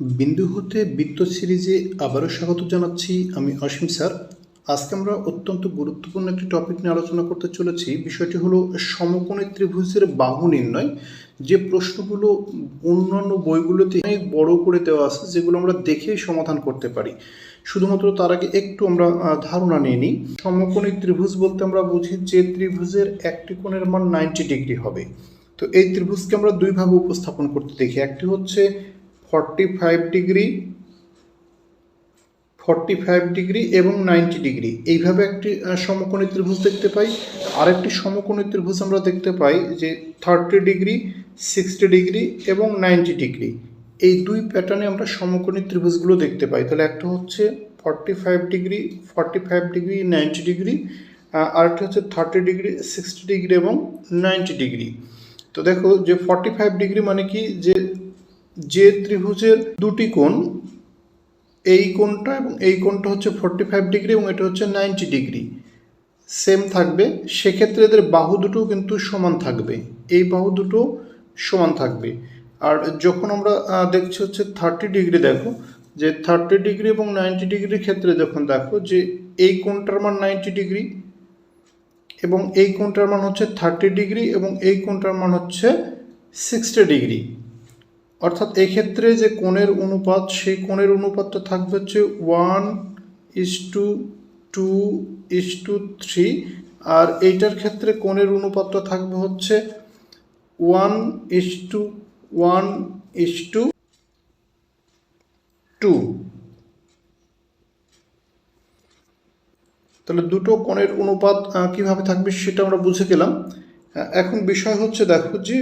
বিন্দু হতে বৃত্ত সিরিজে আবারও স্বাগত জানাচ্ছি আমি অসীম স্যার। আজকে আমরা অত্যন্ত গুরুত্বপূর্ণ একটি টপিক নিয়ে আলোচনা করতে চলেছি। বিষয়টি হলো সমকোণী ত্রিভুজের বাহু নির্ণয়। যে প্রশ্নগুলো অন্যান্য বইগুলোতে অনেক বড় করে দেওয়া আছে, যেগুলো আমরা দেখেই সমাধান করতে পারি। শুধুমাত্র তার আগে একটু আমরা ধারণা নিয়ে নিই। সমকোণী ত্রিভুজ বলতে আমরা বুঝি যে ত্রিভুজের একটি কোণের মান নাইনটি ডিগ্রি হবে। তো এই ত্রিভুজকে আমরা দুইভাবে উপস্থাপন করতে দেখি। একটি হচ্ছে forty five degree forty five degree এবং নাইনটি ডিগ্রি এইভাবে একটি সমকোণী ত্রিভুজ দেখতে পাই। আরেকটি সমকোণী ত্রিভুজ আমরা দেখতে পাই যে থার্টি ডিগ্রি সিক্সটি ডিগ্রি এবং নাইনটি ডিগ্রি এই দুই প্যাটার্নে আমরা সমকোণী ত্রিভুজগুলো দেখতে পাই। তাহলে একটা হচ্ছে forty five degree forty five degree ninety degree আরেকটা হচ্ছে থার্টি ডিগ্রি সিক্সটি ডিগ্রি এবং নাইনটি ডিগ্রি তো দেখো যে ফর্টি ফাইভ ডিগ্রি মানে কি? যে যে ত্রিভুজের দুটি কোণ, এই কোণটা এবং এই কোণটা হচ্ছে ফর্টি ফাইভ ডিগ্রি এবং এটা হচ্ছে নাইনটি ডিগ্রি সেম থাকবে, সেক্ষেত্রে এদের বাহু দুটো কিন্তু সমান থাকবে। এই বাহু দুটো সমান থাকবে। আর যখন আমরা দেখছি হচ্ছে থার্টি ডিগ্রি দেখো, যে থার্টি ডিগ্রি এবং নাইনটি ডিগ্রির ক্ষেত্রে যখন দেখো যে এই কোণটার মান নাইনটি ডিগ্রি এবং এই কোণটার মান হচ্ছে থার্টি ডিগ্রি এবং এই কোণটার মান হচ্ছে সিক্সটি ডিগ্রি অর্থাৎ এক্ষেত্রে যে কোণের অনুপাত, সেই কোণের অনুপাতটা থাকবে হচ্ছে one is to two is to three আর এইটার ক্ষেত্রে কোণের অনুপাতটা থাকবে হচ্ছে one is to one is to two তাহলে দুটো কোণের অনুপাত কীভাবে থাকবে সেটা আমরা বুঝে গেলাম। এখন বিষয় হচ্ছে দেখো যে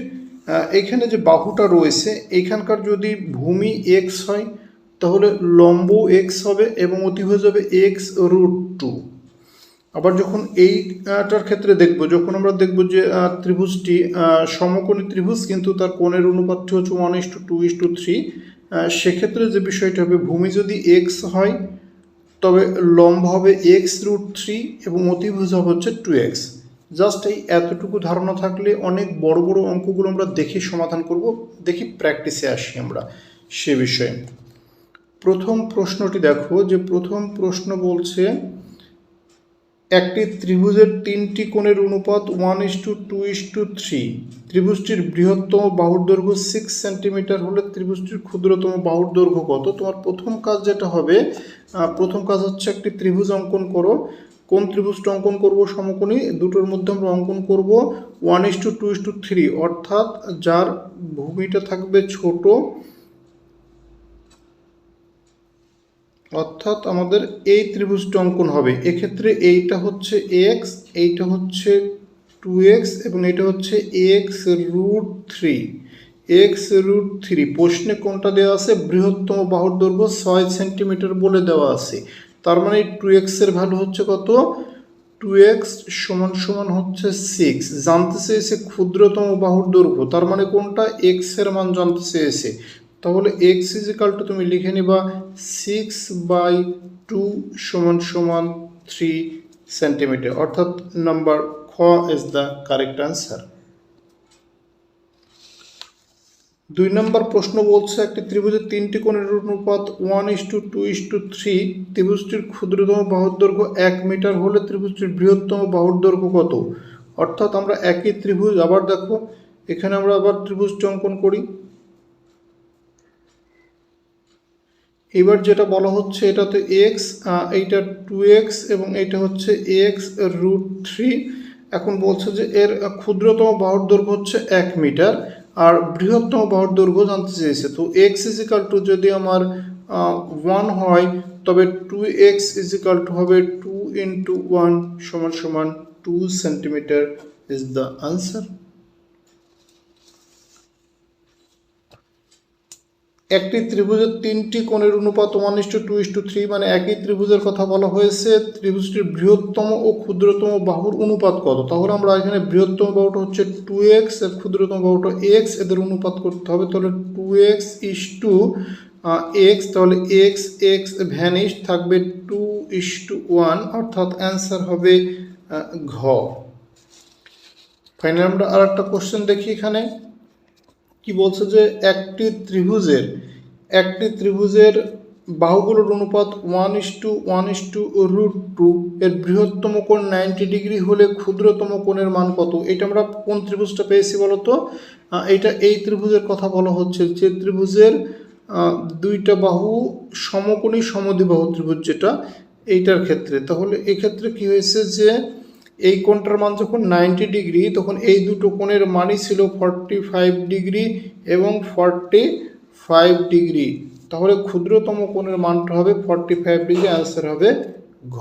আহ, এইখানে যে বাহুটা রয়েছে এইখানকার যদি ভূমি এক্স হয় তাহলে লম্ব এক্স হবে এবং অতিভুজ হবে এক্স রুট টু আবার যখন এইটার ক্ষেত্রে দেখব যখন আমরা দেখব যে ত্রিভুজটি সমকোণী ত্রিভুজ কিন্তু তার কোণের অনুপাতটি হচ্ছে one is to two is to three সেক্ষেত্রে যে বিষয়টা হবে ভূমি যদি এক্স হয় তবে লম্ব হবে এক্স রুট থ্রি এবং অতিভুজ হবে হচ্ছে টু এক্স জাস্ট এই এতটুকু ধারণা থাকলে অনেক বড় বড় অঙ্কগুলো আমরা দেখে সমাধান করব। দেখি প্র্যাকটিসে আসি আমরা সে বিষয়ে। প্রথম প্রশ্নটি দেখো যে প্রথম প্রশ্ন বলছে, একটি ত্রিভুজের তিনটি কোণের অনুপাত one is to two is to three ত্রিভুজটির বৃহত্তম বাহুর দৈর্ঘ্য সিক্স সেন্টিমিটার হলে ত্রিভুজটির ক্ষুদ্রতম বাহুর দৈর্ঘ্য কত? তোমার প্রথম কাজ যেটা হবে প্রথম কাজ হচ্ছে একটি ত্রিভুজ অঙ্কন করো। কোন ত্রিভুজটা অঙ্কন করব সমকোণী? দুটোর মধ্যে আমরা অঙ্কন করব one is to two is to three অর্থাৎ যার ভূমিটা থাকবে ছোট, অর্থাৎ আমাদের এই ত্রিভুজটা অঙ্কন হবে। এক্ষেত্রে এইটা হচ্ছে এক্স এইটা হচ্ছে টু এক্স এবং এটা হচ্ছে X root three X root three প্রশ্নে কোনটা দেওয়া আছে? বৃহত্তম বাহুর দৈর্ঘ্য ছয় সেন্টিমিটার বলে দেওয়া আছে। তার মানে টু এক্সের ভ্যালু হচ্ছে কত? টু এক্স সমান সমান হচ্ছে সিক্স জানতে চেয়েছে ক্ষুদ্রতম বাহুর দৈর্ঘ্য, তার মানে কোনটা? এক্সের মান জানতে চেয়েছে। তাহলে এক্স ইজিকাল টু তুমি লিখে নিবা সিক্স বাই টু সমান সমান থ্রি সেন্টিমিটার অর্থাৎ নাম্বার খ ইজ দ্য কারেক্ট অ্যান্সার দুই নম্বর প্রশ্ন বলছে, একটি ত্রিভুজের তিনটি কোণের অনুপাত one is to two is to three ত্রিভুজটির ক্ষুদ্রতম বাহুর দৈর্ঘ্য এক মিটার হলে ত্রিভুজটির বৃহত্তম বাহুর দৈর্ঘ্য কত? অর্থাৎ আমরা একই ত্রিভুজ আবার দেখো, এখানে আমরা আবার ত্রিভুজটি অঙ্কন করি। এবার যেটা বলা হচ্ছে এটাতে এক্স এইটা টু এক্স এবং এইটা হচ্ছে এক্স রুট থ্রি এখন বলছে যে এর ক্ষুদ্রতম বাহুর দৈর্ঘ্য হচ্ছে এক মিটার আর বৃহত্তম বাহুর দৈর্ঘ্য জানতে চেয়েছে। তো এক্স ইজিক্যাল টু যদি আমার ওয়ান হয়, তবে টু এক্স ইজিক্যাল টু হবে টু ইন্টু ওয়ান সমান সমান two centimetre is the answer একটি ত্রিভুজের তিনটি কোণের অনুপাত one is to two two is to মানে একই ত্রিভুজের কথা বলা হয়েছে। ত্রিভুজটির বৃহত্তম ও ক্ষুদ্রতম বাহুর অনুপাত কত? তাহলে আমরা এখানে বৃহত্তম বাহুটা হচ্ছে টু এক্স আর ক্ষুদ্রতম বাহুটা এক্স এদের অনুপাত করতে হবে। তাহলে two x is to x তাহলে এক্স এক্স ভ্যানিশ থাকবে টু ইস টু ওয়ান অর্থাৎ অ্যান্সার হবে ঘ। ফাইনাল আমরা আর একটা কোশ্চেন দেখি এখানে। কি বলছে যে একটি ত্রিভুজের একটি ত্রিভুজের বাহুগুলোর অনুপাত one is to one is to root two এর বৃহত্তম কোণ নাইনটি ডিগ্রি হলে ক্ষুদ্রতম কোণের মান কত? এটা আমরা কোন ত্রিভুজটা পেয়েছি বলতো? এটা এই ত্রিভুজের কথা বলা হচ্ছে যে ত্রিভুজের দুইটা বাহু সমকোণী সমদ্বিবাহু ত্রিভুজ যেটা, এইটার ক্ষেত্রে। তাহলে এক্ষেত্রে কি হয়েছে যে এই কোণটার মান যখন নাইনটি ডিগ্রি, তখন এই দুটো কোণের মানই ছিল ফর্টি ফাইভ ডিগ্রি এবং ফর্টি ফাইভ ডিগ্রি। তাহলে ক্ষুদ্রতম কোণের মানটা হবে ফর্টি ফাইভ ডিগ্রি, অ্যান্সার হবে ঘ।